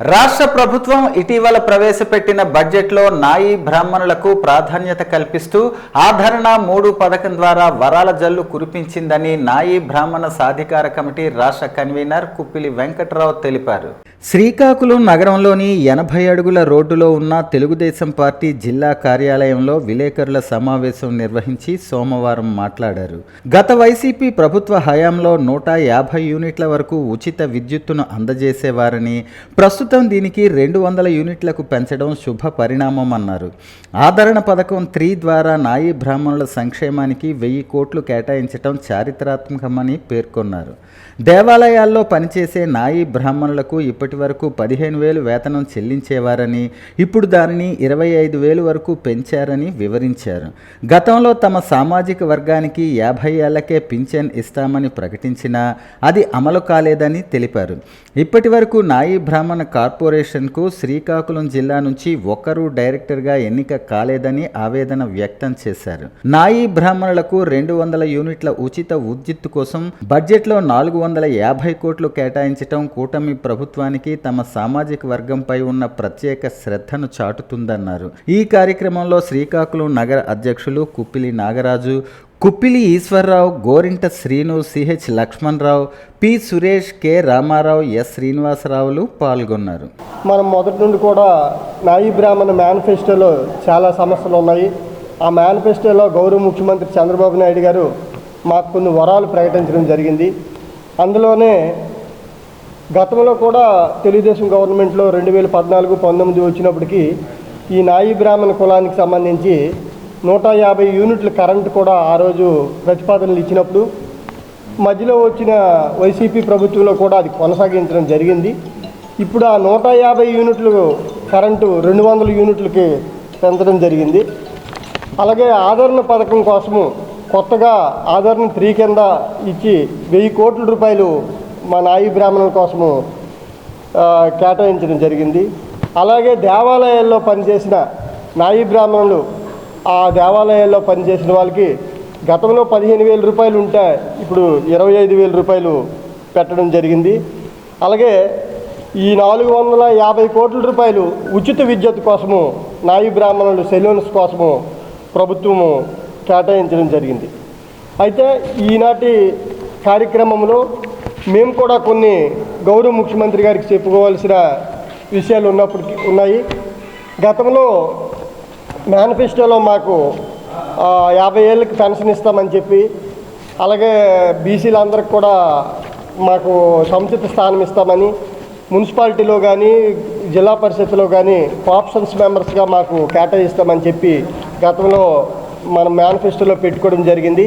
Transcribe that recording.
రాష్ట్ర ప్రభుత్వం ఇటీవల ప్రవేశపెట్టిన బడ్జెట్లో నాయి బ్రాహ్మణులకు ప్రాధాన్యత కల్పిస్తూ ఆదరణ మూడు పథకం ద్వారా వరాల జల్లు కురిపించిందని నాయి బ్రాహ్మణ సాధికార కమిటీ రాష్ట్ర కన్వీనర్ కుప్పిలి వెంకట్రావు తెలిపారు. శ్రీకాకుళం నగరంలోని ఎనభై అడుగుల రోడ్డులో ఉన్న తెలుగుదేశం పార్టీ జిల్లా కార్యాలయంలో విలేకరుల సమావేశం నిర్వహించి సోమవారం మాట్లాడారు. గత వైసీపీ ప్రభుత్వ హయాంలో నూట యాభై యూనిట్ల వరకు ఉచిత విద్యుత్తును అందజేసేవారని ప్రస్తుతం దీనికి రెండు వందల యూనిట్లకు పెంచడం శుభ పరిణామం అన్నారు. ఆదరణ పథకం త్రీ ద్వారా నాయి బ్రాహ్మణుల సంక్షేమానికి వెయ్యి కోట్లు కేటాయించడం చారిత్రాత్మకమని పేర్కొన్నారు. దేవాలయాల్లో పనిచేసే నాయి బ్రాహ్మణులకు ఇప్పటి వరకు పదిహేను వేలు వేతనం చెల్లించేవారని ఇప్పుడు దానిని ఇరవై ఐదు వేలు వరకు పెంచారని వివరించారు. గతంలో తమ సామాజిక వర్గానికి యాభై ఏళ్ళకే పింఛన్ ఇస్తామని ప్రకటించినా అది అమలు కాలేదని తెలిపారు. ఇప్పటి వరకు నాయి బ్రాహ్మణ కార్పొరేషన్కు శ్రీకాకుళం జిల్లా నుంచి ఒక్కరూ డైరెక్టర్గా ఎన్నిక కాలేదని ఆవేదన వ్యక్తం చేశారు. నాయి బ్రాహ్మణులకు రెండు వందల యూనిట్ల ఉచిత విద్యుత్ కోసం బడ్జెట్లో నాలుగు వందల యాభై కోట్లు కేటాయించటం కూటమి ప్రభుత్వానికి తమ సామాజిక వర్గంపై ఉన్న ప్రత్యేక శ్రద్ధను చాటుతుందన్నారు. ఈ కార్యక్రమంలో శ్రీకాకుళం నగర అధ్యక్షులు Kuppili Nagaraju Kuppili Eswararao Gorinta Srinu CH Lakshmanarao P Suresh K Ramarao S శ్రీనివాసరావులు పాల్గొన్నారు. మనం మొదటి నుండి కూడా నాయి బ్రాహ్మణ మేనిఫెస్టోలో చాలా సమస్యలు ఉన్నాయి. ఆ మేనిఫెస్టోలో గౌరవ ముఖ్యమంత్రి చంద్రబాబు నాయుడు గారు మాకు కొన్ని వరాలు ప్రకటించడం జరిగింది. అందులోనే గతంలో కూడా తెలుగుదేశం గవర్నమెంట్లో రెండు వేల పద్నాలుగు పంతొమ్మిది వచ్చినప్పటికీ ఈ నాయి బ్రాహ్మణ కులానికి సంబంధించి నూట యాభై యూనిట్ల కరెంటు కూడా ఆ రోజు ప్రతిపాదనలు ఇచ్చినప్పుడు మధ్యలో వచ్చిన వైసీపీ ప్రభుత్వంలో కూడా అది కొనసాగించడం జరిగింది. ఇప్పుడు ఆ నూట యాభై యూనిట్లు కరెంటు రెండు వందల యూనిట్లకి పెంచడం జరిగింది. అలాగే ఆదరణ పథకం కోసము కొత్తగా ఆదరణ త్రీ కింద ఇచ్చి వెయ్యి కోట్ల రూపాయలు మా నాయి బ్రాహ్మణుల కోసము కేటాయించడం జరిగింది. అలాగే దేవాలయాల్లో పనిచేసిన నాయి బ్రాహ్మణులు ఆ దేవాలయాల్లో పనిచేసిన వాళ్ళకి గతంలో పదిహేను వేల రూపాయలు ఉంటే ఇప్పుడు ఇరవై ఐదు వేల రూపాయలు పెట్టడం జరిగింది. అలాగే ఈ నాలుగు వందల యాభై కోట్ల రూపాయలు ఉచిత విద్యుత్ కోసము నాయి బ్రాహ్మణులు సెలూన్స్ కోసము ప్రభుత్వము కేటాయించడం జరిగింది. అయితే ఈనాటి కార్యక్రమంలో మేము కూడా కొన్ని గౌరవ ముఖ్యమంత్రి గారికి చెప్పుకోవాల్సిన విషయాలు ఉన్నప్పటికీ ఉన్నాయి. గతంలో మేనిఫెస్టోలో మాకు యాభై ఏళ్ళకి పెన్షన్ ఇస్తామని చెప్పి అలాగే బీసీలందరికి కూడా మాకు సముచిత స్థానం ఇస్తామని మున్సిపాలిటీలో కానీ జిల్లా పరిషత్లో కానీ ఆప్షన్స్ మెంబర్స్గా మాకు కేటాయిస్తామని చెప్పి గతంలో మనం మేనిఫెస్టోలో పెట్టుకోవడం జరిగింది.